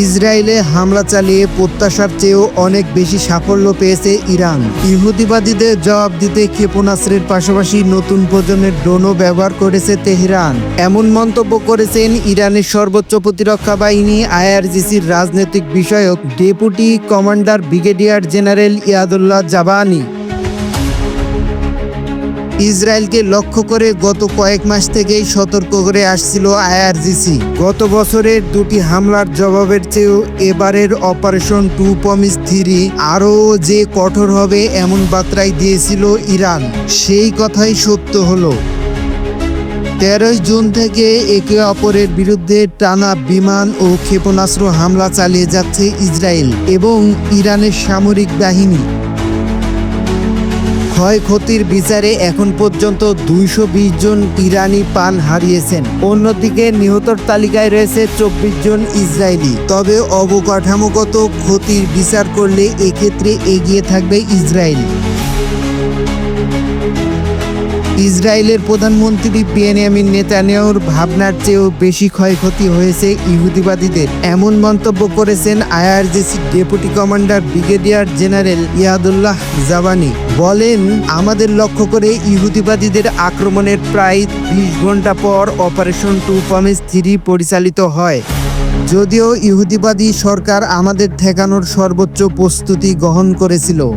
ইসরায়েলে হামলা চালিয়ে প্রত্যাশার চেয়েও অনেক বেশি সাফল্য পেয়েছে ইরান। ইহুদিবাদীদের জবাব দিতে ক্ষেপণাস্ত্রের পাশাপাশি নতুন প্রজন্মের ড্রোনও ব্যবহার করেছে তেহরান। এমন মন্তব্য করেছেন ইরানের সর্বোচ্চ প্রতিরক্ষা বাহিনী আইআরজিসির রাজনৈতিক বিষয়ক deputy commander brigadier general Yadollah Javani. ইসরায়েলকে লক্ষ্য করে গত কয়েক মাস থেকেই সতর্ক করে আসছিল আইআরজিসি। গত বছরের দুটি হামলার জবাবের চেয়েও এবারের অপারেশন টু পমিস থ্রি আরও যে কঠোর হবে এমন বার্তাই দিয়েছিল ইরান। সেই কথাই সত্য হলো। তেরোই জুন থেকে একে অপরের বিরুদ্ধে টানা বিমান ও ক্ষেপণাস্ত্র হামলা চালিয়ে যাচ্ছে ইসরায়েল এবং ইরানের সামরিক বাহিনী। ক্ষয়ক্ষতির বিচারে এখন পর্যন্ত দুইশো বিশ জন ইরানি পান হারিয়েছেন। অন্যদিকে নিহতর তালিকায় রয়েছে চব্বিশ জন ইসরায়েলি। তবে অবকাঠামোগত ক্ষতির বিচার করলে এক্ষেত্রে এগিয়ে থাকবে ইসরায়েল। ইসরায়েলের প্রধানমন্ত্রী বেনিয়ামিন নেতানিয়াহুর ভাবনার চেয়েও বেশি ক্ষয়ক্ষতি হয়েছে ইহুদিবাদীদের। এমন মন্তব্য করেছেন IRGC deputy commander brigadier general Yadollah Javani. বলেন, আমাদের লক্ষ্য করে ইহুদিবাদীদের আক্রমণের প্রায় বিশ ঘণ্টা পর অপারেশন টু পমিস থ্রি পরিচালিত হয়। যদিও ইহুদিবাদী সরকার আমাদের ঠেকানোর সর্বোচ্চ প্রস্তুতি গ্রহণ করেছিল।